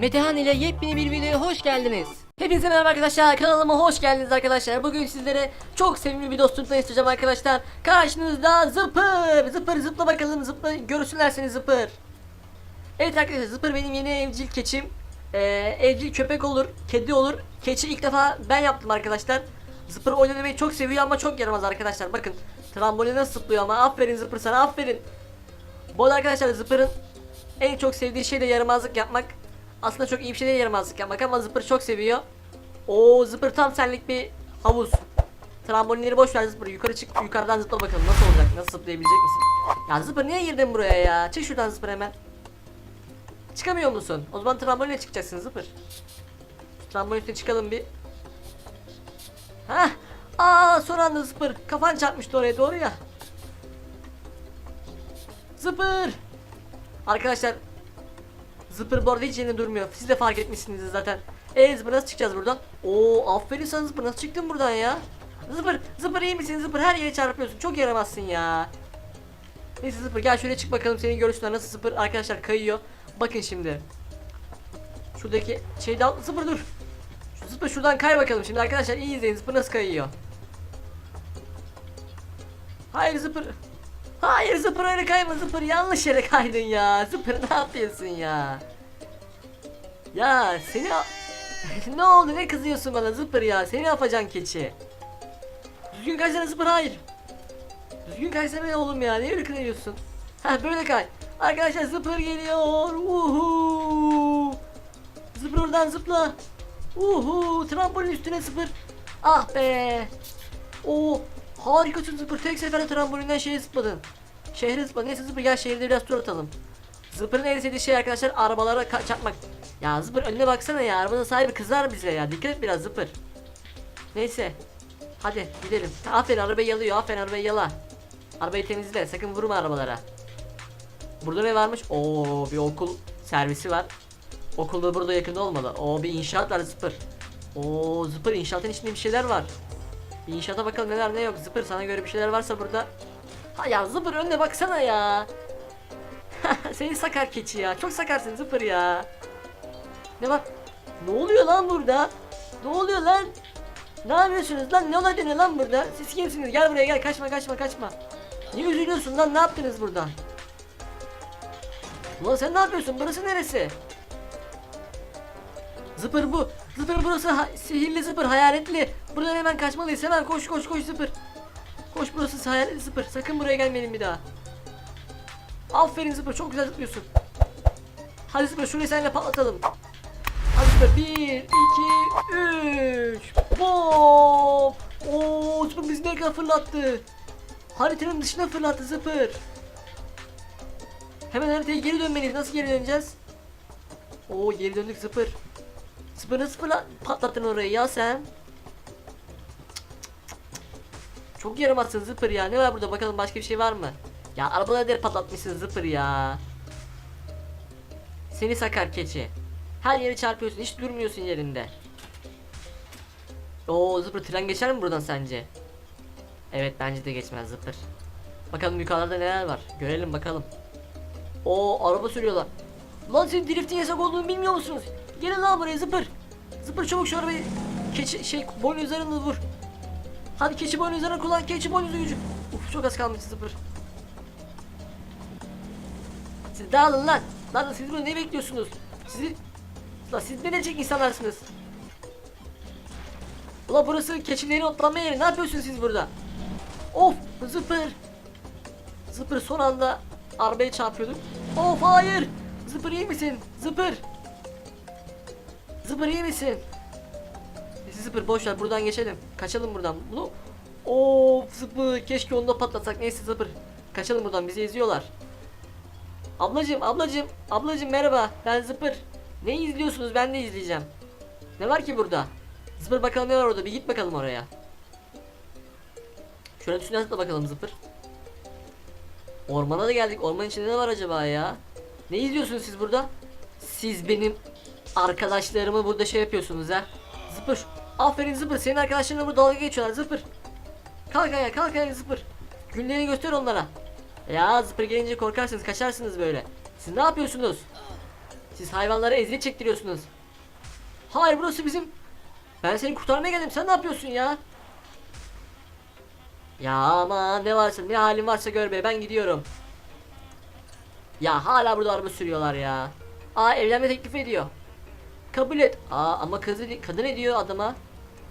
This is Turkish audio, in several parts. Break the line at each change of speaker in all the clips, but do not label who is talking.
Metehan ile yepyeni bir videoya hoş geldiniz. Hepinize merhaba arkadaşlar kanalıma hoş geldiniz arkadaşlar. Bugün sizlere çok sevimli bir dostum tanıştıracağım arkadaşlar. Karşınızda Zıpır. Zıpır zıpla bakalım zıpla görsünler seni Zıpır. Evet arkadaşlar Zıpır benim yeni evcil keçim. Ee, evcil köpek olur, kedi olur. Keçi ilk defa ben yaptım arkadaşlar. Zıpır oynamayı çok seviyor ama çok yaramaz arkadaşlar. Bakın tramboline nasıl zıplıyor ama aferin Zıpır sana aferin. Bu arkadaşlar Zıpır'ın en çok sevdiği şey de yaramazlık yapmak. Aslında çok iyi bir şey değil yaramazlık yapmak ama Zıpır çok seviyor. O Zıpır tam senlik bir havuz. Trambolinleri boş ver Zıpır. Yukarı çık, yukarıdan zıpla bakalım nasıl olacak, nasıl zıplayabilecek misin? Ya Zıpır niye girdin buraya ya? Çık şuradan Zıpır hemen. Çıkamıyor musun? O zaman trambolinle çıkacaksın Zıpır. Trambolin üstüne çıkalım bir. Hah! Aa son anda Zıpır. Kafan çarpmıştı oraya doğru ya. Zıpır! Arkadaşlar Zıpır bu arada hiç yerinde durmuyor. Siz de fark etmişsiniz zaten. Eee Zıpır nasıl çıkacağız buradan? Oo aferin sana Zıpır nasıl çıktın buradan ya? Zıpır Zıpır iyi misin Zıpır her yere çarpıyorsun çok yaramazsın ya. Neyse Zıpır gel şöyle çık bakalım senin görürsünler nasıl Zıpır arkadaşlar kayıyor. Bakın şimdi. Şuradaki şeyde al Zıpır dur. Şu Zıpır şuradan kay bakalım şimdi arkadaşlar iyi izleyin Zıpır nasıl kayıyor. Hayır Zıpır. Hayır Zıpır öyle kayma Zıpır yanlış yere kaydın ya. Zıpır ne yapıyorsun ya? Ya seni ne oldu ne kızıyorsun bana Zıpır ya seni yapacaksın keçi. Düzgün kaysana Zıpır hayır. Düzgün kaysana oğlum ya niye öyle kayıyorsun? Ha böyle kay. Arkadaşlar Zıpır geliyor. Uhu. Zıpır oradan zıpla. Uhu trambolin üstüne Zıpır. Ah be. Oo harikasın Zıpır tek seferde trambolinden şeye zıpladın. Şehre zıpladın. Neyse Zıpır gel şehirde biraz tur atalım. Zıpır'ın en sevdiği şey arkadaşlar arabalara çarpmak. Ya Zıpır önüne baksana ya arabanın sahibi kızar bize ya dikkat et biraz Zıpır. Neyse. Hadi gidelim. Aferin arabayı yalıyor aferin arabayı yala. Arabayı temizle sakın vurma arabalara. Burada ne varmış? Oo bir okul servisi var. Okulda burada yakında olmalı. Oo bir inşaat var Zıpır. Oo Zıpır inşaatın içinde bir şeyler var. İnşaata bakalım neler ne yok. Zıpır sana göre bir şeyler varsa burada. Ha ya Zıpır önüne baksana ya. Seni sakar keçi ya. Çok sakarsın Zıpır ya. Ne var? Ne oluyor lan burada? Ne oluyor lan? Ne yapıyorsunuz lan? Ne olay lan burada? Siz kimsiniz? Gel buraya gel. Kaçma kaçma kaçma. Niye üzülüyorsun lan? Ne yaptınız buradan? Ulan sen ne yapıyorsun? Burası neresi? Zıpır bu. Zıpır burası ha- sihirli zıpır hayaletli. Buradan hemen kaçmalıyız. Hemen koş koş koş zıpır. Koş burası hayaletli zıpır. Sakın buraya gelmeyelim bir daha. Aferin zıpır çok güzel zıplıyorsun. Hadi zıpır şurayı seninle patlatalım. Hadi zıpır. Bir, iki, üç. Bom. Oo zıpır bizi ne kadar fırlattı. Haritanın dışına fırlattı zıpır. Hemen haritaya geri dönmeliyiz. Nasıl geri döneceğiz? Oo geri döndük zıpır. Zıpır nasıl fırla- patlattın orayı ya sen? Çok yaramazsın zıpır ya. Ne var burada bakalım başka bir şey var mı? Ya arabaları der patlatmışsın zıpır ya. Seni sakar keçi. Her yeri çarpıyorsun hiç durmuyorsun yerinde. Oo zıpır tren geçer mi buradan sence? Evet bence de geçmez zıpır. Bakalım yukarıda neler var. Görelim bakalım. Oo araba sürüyorlar. Lan senin driftin yasak olduğunu bilmiyor musunuz? Gelin lan buraya zıpır. Zıpır çabuk şu arabayı keçi şey boynuzlarını vur. Hadi keçi boynuzlarını kullan keçi boynuzu gücü. Uf çok az kalmış zıpır. Siz dağılın lan. Lan siz burada ne bekliyorsunuz? Sizi... Lan siz ne denecek insanlarsınız? Ulan burası keçilerin otlanma yeri. Ne yapıyorsunuz siz burada? Of zıpır. Zıpır son anda arabaya çarpıyorduk. Of hayır. Zıpır iyi misin? Zıpır. Zıpır iyi misin? Zıpır boş ver buradan geçelim. Kaçalım buradan. Bunu Of Zıpır keşke onu da patlatsak. Neyse Zıpır. Kaçalım buradan bizi izliyorlar. Ablacım ablacım ablacım merhaba ben Zıpır. Ne izliyorsunuz ben de izleyeceğim. Ne var ki burada? Zıpır bakalım ne var orada bir git bakalım oraya. Şöyle üstüne atla bakalım Zıpır. Ormana da geldik. Ormanın içinde ne var acaba ya? Ne izliyorsunuz siz burada? Siz benim arkadaşlarımı burada şey yapıyorsunuz ha. Zıpır. Aferin Zıpır. Senin arkadaşlarınla burada dalga geçiyorlar Zıpır. Kalk ayağa kalk ayağa Zıpır. Günlerini göster onlara. Ya Zıpır gelince korkarsınız kaçarsınız böyle. Siz ne yapıyorsunuz? Siz hayvanlara eziyet çektiriyorsunuz. Hayır burası bizim. Ben seni kurtarmaya geldim. Sen ne yapıyorsun ya? Ya aman ne varsa ne halin varsa gör be ben gidiyorum. Ya hala burada araba sürüyorlar ya. Aa evlenme teklif ediyor. Kabul et. Aa ama kızı kadın ediyor adama.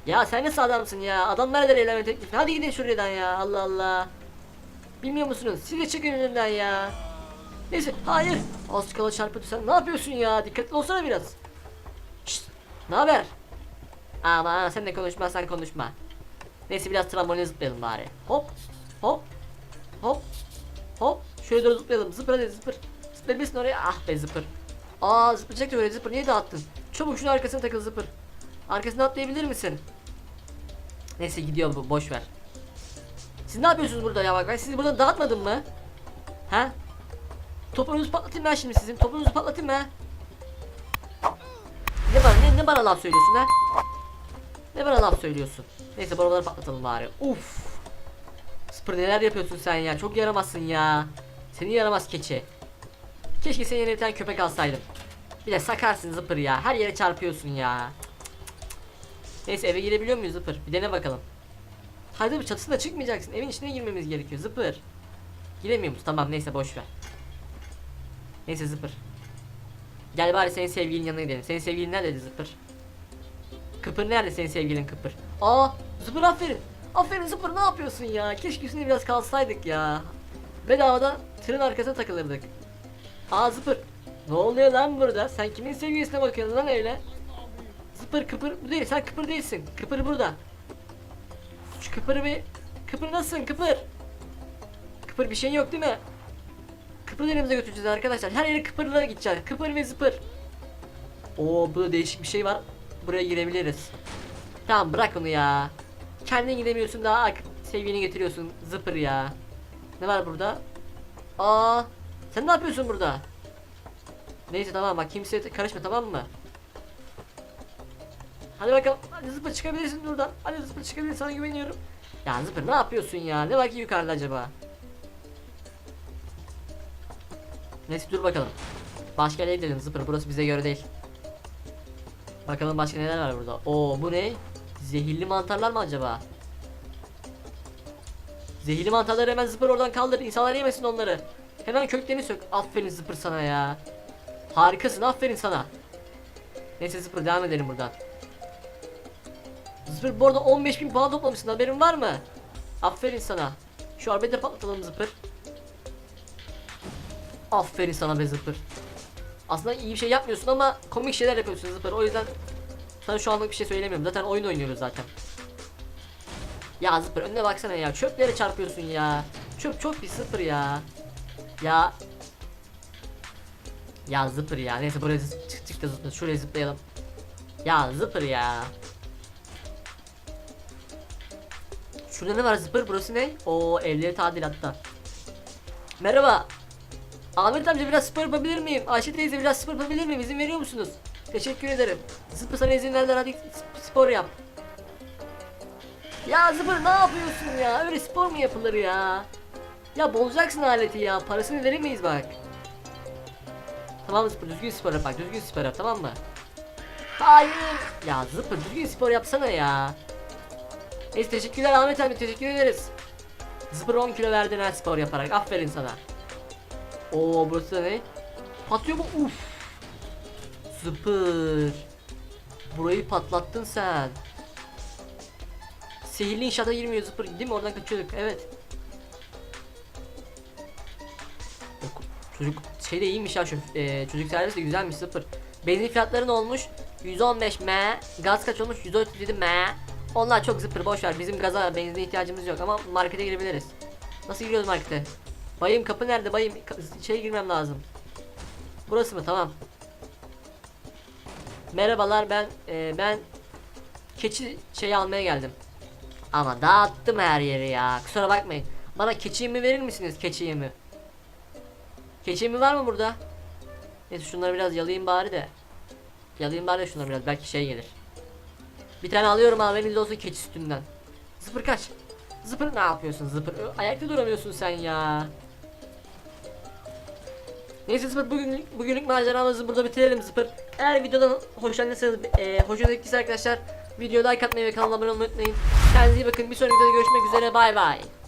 Ya sen nasıl adamsın ya? Adam nereden evlenme teklifi? Hadi gidin şuradan ya. Allah Allah. Bilmiyor musunuz? Siz de çıkın önümden ya. Neyse hayır. Az kala çarpıtı sen ne yapıyorsun ya? Dikkatli olsana biraz. Şşt. Ne haber? Ama sen de konuşmazsan konuşma. Neyse biraz tramboline zıplayalım bari. Hop. Hop. Hop. Hop. Şöyle doğru zıplayalım. Zıpır hadi zıpır. Zıplayabilirsin oraya. Ah be zıpır. Aa zıplayacaktı öyle zıpır. Niye dağıttın? Çabuk şunun arkasına takıl zıpır. Arkasına atlayabilir misin? Neyse gidiyor bu boş ver. Siz ne yapıyorsunuz burada ya bak ben sizi burada dağıtmadım mı? Ha? Topunuzu patlatayım ben şimdi sizin. Topunuzu patlatayım ha? Ne bana ne, ne bana laf söylüyorsun ha? Ne bana laf söylüyorsun? Neyse buraları patlatalım bari. Uf. Spır neler yapıyorsun sen ya? Çok yaramazsın ya. Seni yaramaz keçi. Keşke senin yerine köpek alsaydım. Bir de sakarsın zıpır ya. Her yere çarpıyorsun ya. Neyse eve girebiliyor muyuz zıpır? Bir dene bakalım. Haydi bu çatısına çıkmayacaksın. Evin içine girmemiz gerekiyor zıpır. Giremiyor musun? Tamam neyse boş ver. Neyse zıpır. Gel bari senin sevgilin yanına gidelim. Senin sevgilin nerede zıpır? Kıpır nerede senin sevgilin Kıpır? Aa Zıpır aferin. Aferin Zıpır ne yapıyorsun ya? Keşke üstüne biraz kalsaydık ya. Bedavadan tırın arkasına takılırdık. Aa Zıpır. Ne oluyor lan burada? Sen kimin sevgilisine bakıyorsun lan öyle? Zıpır Kıpır değil sen Kıpır değilsin. Kıpır burada. Şu Kıpır'ı bir... Kıpır nasılsın Kıpır? Kıpır bir şey yok değil mi? Kıpır elimize götüreceğiz arkadaşlar. Her yere Kıpır'la gideceğiz. Kıpır ve Zıpır. Oo burada değişik bir şey var. Buraya girebiliriz. Tamam bırak onu ya. Kendin gidemiyorsun daha sevgilini getiriyorsun. Zıpır ya. Ne var burada? Aa, sen ne yapıyorsun burada? Neyse tamam bak kimseye karışma tamam mı? Hadi bakalım. Hadi zıpır çıkabilirsin buradan. Hadi zıpır çıkabilirsin sana güveniyorum. Ya zıpır ne yapıyorsun ya? Ne ki yukarıda acaba? Neyse dur bakalım. Başka yere gidelim zıpır burası bize göre değil. Bakalım başka neler var burada. Oo bu ne? Zehirli mantarlar mı acaba? Zehirli mantarları hemen zıpır oradan kaldır. İnsanlar yemesin onları. Hemen köklerini sök. Aferin zıpır sana ya. Harikasın aferin sana. Neyse zıpır devam edelim buradan. Zıpır bu arada 15.000 puan toplamışsın haberin var mı? Aferin sana. Şu arabayı da patlatalım zıpır. Aferin sana be zıpır. Aslında iyi bir şey yapmıyorsun ama komik şeyler yapıyorsun zıpır. O yüzden sana şu anlık bir şey söylemiyorum. Zaten oyun oynuyoruz zaten. Ya zıpır önüne baksana ya. Çöplere çarpıyorsun ya. Çöp çok bir zıpır ya. Ya. Ya zıpır ya. Neyse buraya çık çık da zıpır. Şuraya zıplayalım. Ya zıpır ya. Şurada ne var zıpır? Burası ne? Oo evleri tadilatta. Merhaba. Ahmet amca biraz spor yapabilir miyim? Ayşe teyze biraz spor yapabilir miyim? İzin veriyor musunuz? Teşekkür ederim. Zıpır sana izin verdiler hadi sp- spor yap. Ya Zıpır ne yapıyorsun ya? Öyle spor mu yapılır ya? Ya bozacaksın aleti ya. Parasını veremeyiz bak. Tamam Zıpır düzgün spor yap bak. Düzgün spor yap tamam mı? Hayır. Ya Zıpır düzgün spor yapsana ya. Neyse teşekkürler Ahmet abi teşekkür ederiz. Zıpır 10 kilo verdin her spor yaparak. Aferin sana. Oo burası da ne? Patlıyor mu? Uf. Zıpır. Burayı patlattın sen. Sihirli inşaata girmiyor zıpır değil mi? Oradan kaçıyorduk. Evet. Çocuk şey de iyiymiş ya şu e, çocuk servis de güzelmiş zıpır. Benzin fiyatları ne olmuş? 115 m. Gaz kaç olmuş? 137 m. Onlar çok zıpır boş ver. Bizim gaza benzine ihtiyacımız yok ama markete girebiliriz. Nasıl giriyoruz markete? Bayım kapı nerede? Bayım şey girmem lazım. Burası mı? Tamam. Merhabalar ben e, ben keçi şey almaya geldim. Ama dağıttım her yeri ya. Kusura bakmayın. Bana keçi yemi verir misiniz? Keçi yemi. Keçi yemi var mı burada? Neyse şunları biraz yalayayım bari de. Yalayayım bari de şunları biraz belki şey gelir. Bir tane alıyorum haberiniz olsun keçi sütünden. Zıpır kaç. Zıpır ne yapıyorsun zıpır? Ayakta duramıyorsun sen ya. Neyse Zıpır bugünlük, bugünlük maceramızı burada bitirelim Zıpır. Eğer videodan hoşlandıysanız, e, hoşunuza gittiyse arkadaşlar videoya like atmayı ve kanalıma abone olmayı unutmayın. Kendinize iyi bakın. Bir sonraki videoda görüşmek üzere. Bay bay.